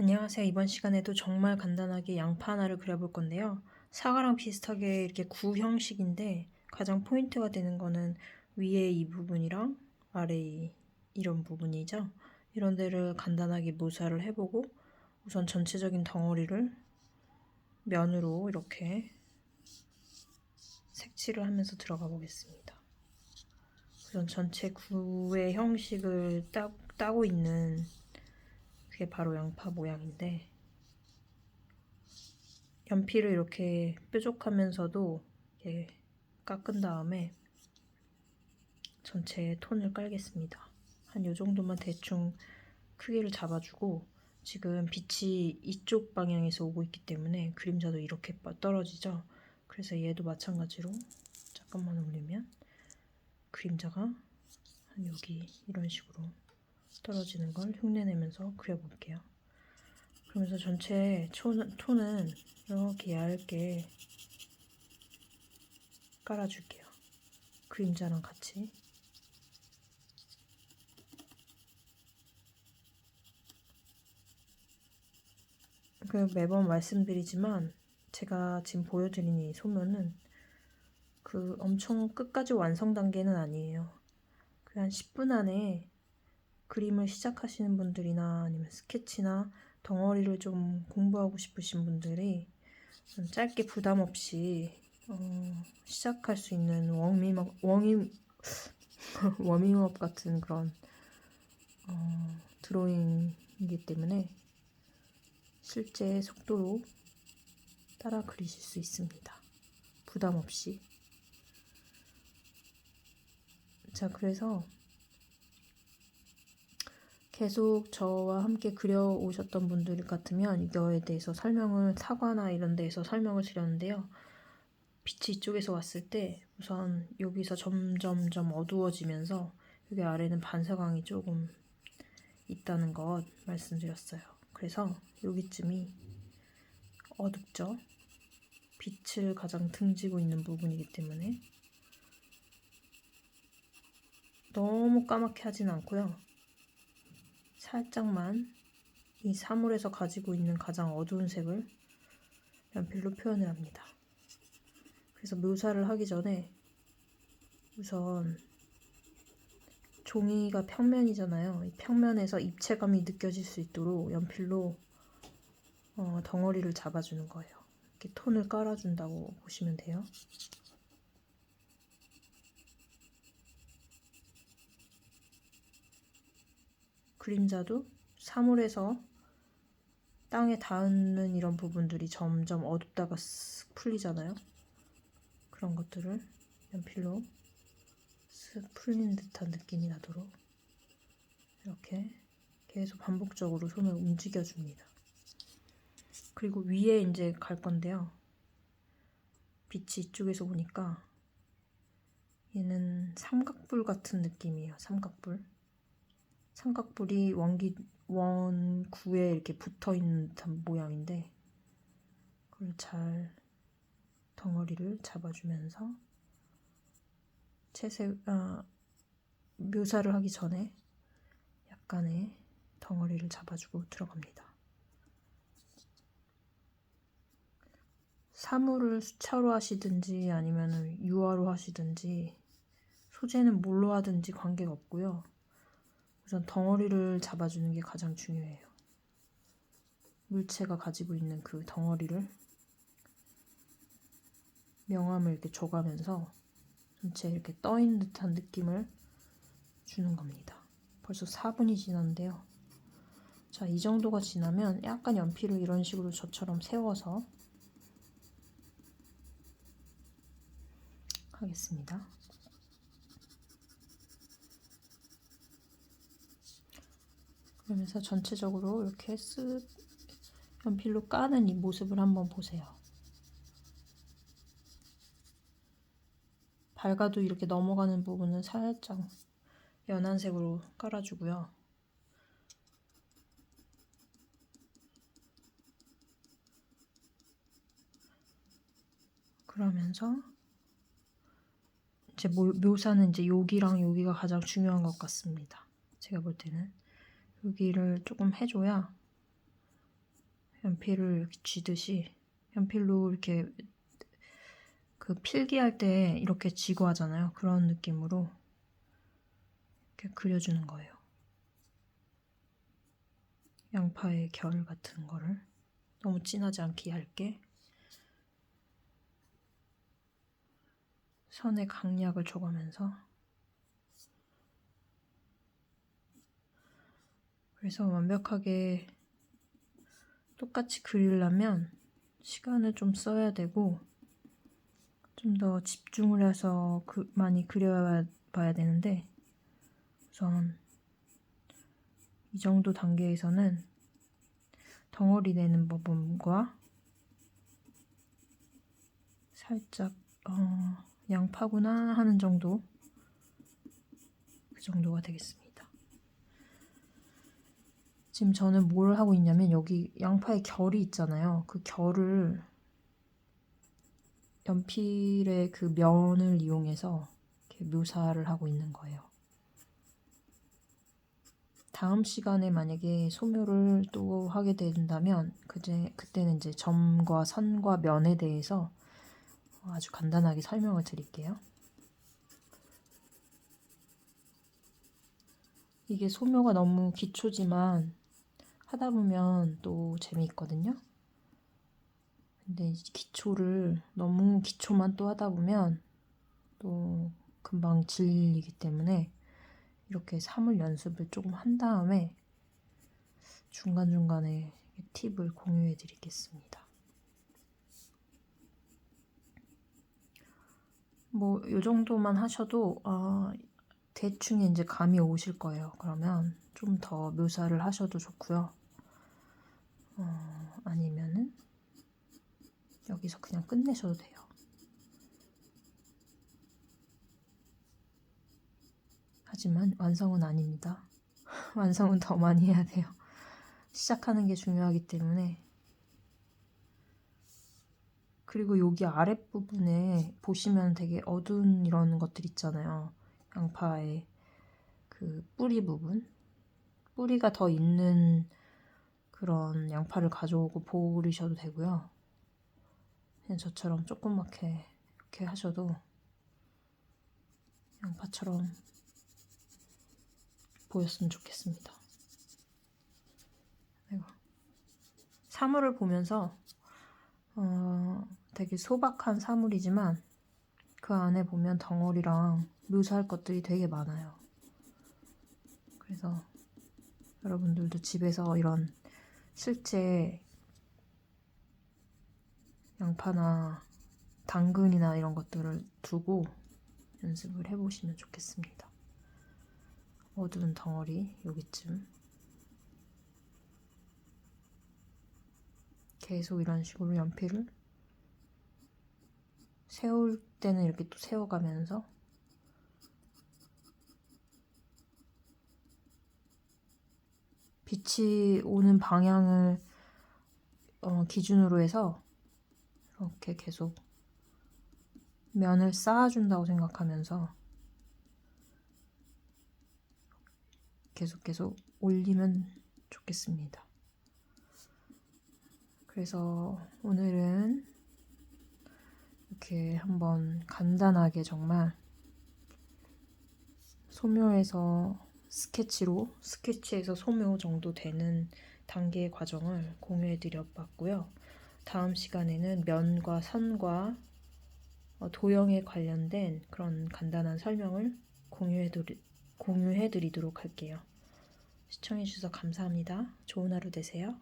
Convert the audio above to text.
안녕하세요. 이번 시간에도 정말 간단하게 양파 하나를 그려볼 건데요. 사과랑 비슷하게 이렇게 구 형식인데 가장 포인트가 되는 거는 위에 이 부분이랑 아래 이 이런 부분이죠. 이런 데를 간단하게 묘사를 해보고 우선 전체적인 덩어리를 면으로 이렇게 색칠을 하면서 들어가 보겠습니다. 우선 전체 구의 형식을 따, 따고 있는 그게 바로 양파 모양인데 연필을 이렇게 뾰족하면서도 깎은 다음에 전체 톤을 깔겠습니다. 한요 정도만 대충 크기를 잡아주고 지금 빛이 이쪽 방향에서 오고 있기 때문에 그림자도 이렇게 떨어지죠. 그래서 얘도 마찬가지로 잠깐만 올리면 그림자가 한 여기 이런 식으로 떨어지는 걸 흉내내면서 그려볼게요. 그러면서 전체 톤은, 이렇게 얇게 깔아줄게요. 그림자랑 같이. 그 매번 말씀드리지만 제가 지금 보여드린 이 소면은 그 엄청 끝까지 완성 단계는 아니에요. 그 한 10분 안에 그림을 시작하시는 분들이나 아니면 스케치나 덩어리를 좀 공부하고 싶으신 분들이 좀 짧게 부담 없이 어, 시작할 수 있는 워밍업, 워밍, 워밍업 같은 그런 어, 드로잉이기 때문에 실제 속도로 따라 그리실 수 있습니다. 부담 없이. 자, 그래서 계속 저와 함께 그려오셨던 분들 같으면 이거에 대해서 설명을 사과나 이런 데에서 설명을 드렸는데요. 빛이 이쪽에서 왔을 때 우선 여기서 점점점 어두워지면서 여기 아래는 반사광이 조금 있다는 것 말씀드렸어요. 그래서 여기쯤이 어둡죠. 빛을 가장 등지고 있는 부분이기 때문에 너무 까맣게 하진 않고요. 살짝만 이 사물에서 가지고 있는 가장 어두운 색을 연필로 표현을 합니다. 그래서 묘사를 하기 전에 우선 종이가 평면이잖아요. 이 평면에서 입체감이 느껴질 수 있도록 연필로 어, 덩어리를 잡아주는 거예요. 이렇게 톤을 깔아준다고 보시면 돼요. 그림자도 사물에서 땅에 닿는 이런 부분들이 점점 어둡다가 쓱 풀리잖아요. 그런 것들을 연필로 쓱 풀린 듯한 느낌이 나도록 이렇게 계속 반복적으로 손을 움직여 줍니다. 그리고 위에 이제 갈 건데요. 빛이 이쪽에서 오니까 얘는 삼각불 같은 느낌이에요. 삼각불. 삼각불이 원기 원구에 이렇게 붙어 있는 모양인데 그걸 잘 덩어리를 잡아주면서 채색 아, 묘사를 하기 전에 약간의 덩어리를 잡아주고 들어갑니다. 사물을 수차로 하시든지 아니면 유화로 하시든지 소재는 뭘로 하든지 관계가 없고요. 우선 덩어리를 잡아주는 게 가장 중요해요. 물체가 가지고 있는 그 덩어리를 명암을 이렇게 줘가면서 전체 이렇게 떠있는 듯한 느낌을 주는 겁니다. 벌써 4분이 지났는데요. 자, 이 정도가 지나면 약간 연필을 이런 식으로 저처럼 세워서 하겠습니다. 그러면서 전체적으로 이렇게 쓱 연필로 까는 이 모습을 한번 보세요. 밝아도 이렇게 넘어가는 부분은 살짝 연한 색으로 깔아주고요. 그러면서 이제 묘사는 이제 여기랑 여기가 가장 중요한 것 같습니다. 제가 볼 때는. 여기를 조금 해줘야 연필을 쥐듯이 연필로 이렇게 그 필기할 때 이렇게 쥐고 하잖아요. 그런 느낌으로 이렇게 그려주는 거예요. 양파의 결 같은 거를 너무 진하지 않게 얇게 선의 강약을 줘가면서 그래서 완벽하게 똑같이 그리려면 시간을 좀 써야 되고 좀 더 집중을 해서 그 많이 그려 봐야 되는데 우선 이 정도 단계에서는 덩어리 내는 부분과 살짝 어, 양파구나 하는 정도 그 정도가 되겠습니다. 지금 저는 뭘 하고 있냐면 여기 양파의 결이 있잖아요. 그 결을 연필의 그 면을 이용해서 이렇게 묘사를 하고 있는 거예요. 다음 시간에 만약에 소묘를 또 하게 된다면 그제 그때는 이제 점과 선과 면에 대해서 아주 간단하게 설명을 드릴게요. 이게 소묘가 너무 기초지만 하다 보면 또 재미있거든요. 근데 이 기초를 너무 기초만 또 하다 보면 또 금방 질리기 때문에 이렇게 사물 연습을 조금 한 다음에 중간중간에 팁을 공유해 드리겠습니다. 뭐, 요 정도만 하셔도, 아, 대충 이제 감이 오실 거예요. 그러면 좀 더 묘사를 하셔도 좋고요. 어, 아니면은 여기서 그냥 끝내셔도 돼요. 하지만 완성은 아닙니다. 완성은 더 많이 해야 돼요. 시작하는 게 중요하기 때문에. 그리고 여기 아랫부분에 보시면 되게 어두운 이런 것들 있잖아요. 양파의 그 뿌리 부분. 뿌리가 더 있는 그런 양파를 가져오고 보르셔도 되고요. 그냥 저처럼 조그맣게 이렇게 하셔도 양파처럼 보였으면 좋겠습니다. 사물을 보면서 어, 되게 소박한 사물이지만 그 안에 보면 덩어리랑 묘사할 것들이 되게 많아요. 그래서 여러분들도 집에서 이런 실제 양파나 당근이나 이런 것들을 두고 연습을 해보시면 좋겠습니다. 어두운 덩어리 여기쯤 계속 이런 식으로 연필을 세울 때는 이렇게 또 세워가면서 빛이 오는 방향을 어, 기준으로 해서 이렇게 계속 면을 쌓아준다고 생각하면서 계속 계속 올리면 좋겠습니다. 그래서 오늘은 이렇게 한번 간단하게 정말 소묘에서 스케치로 스케치에서 소묘 정도 되는 단계의 과정을 공유해 드려 봤고요. 다음 시간에는 면과 선과 어, 도형에 관련된 그런 간단한 설명을 공유해, 드리, 공유해 드리도록 할게요. 시청해 주셔서 감사합니다. 좋은 하루 되세요.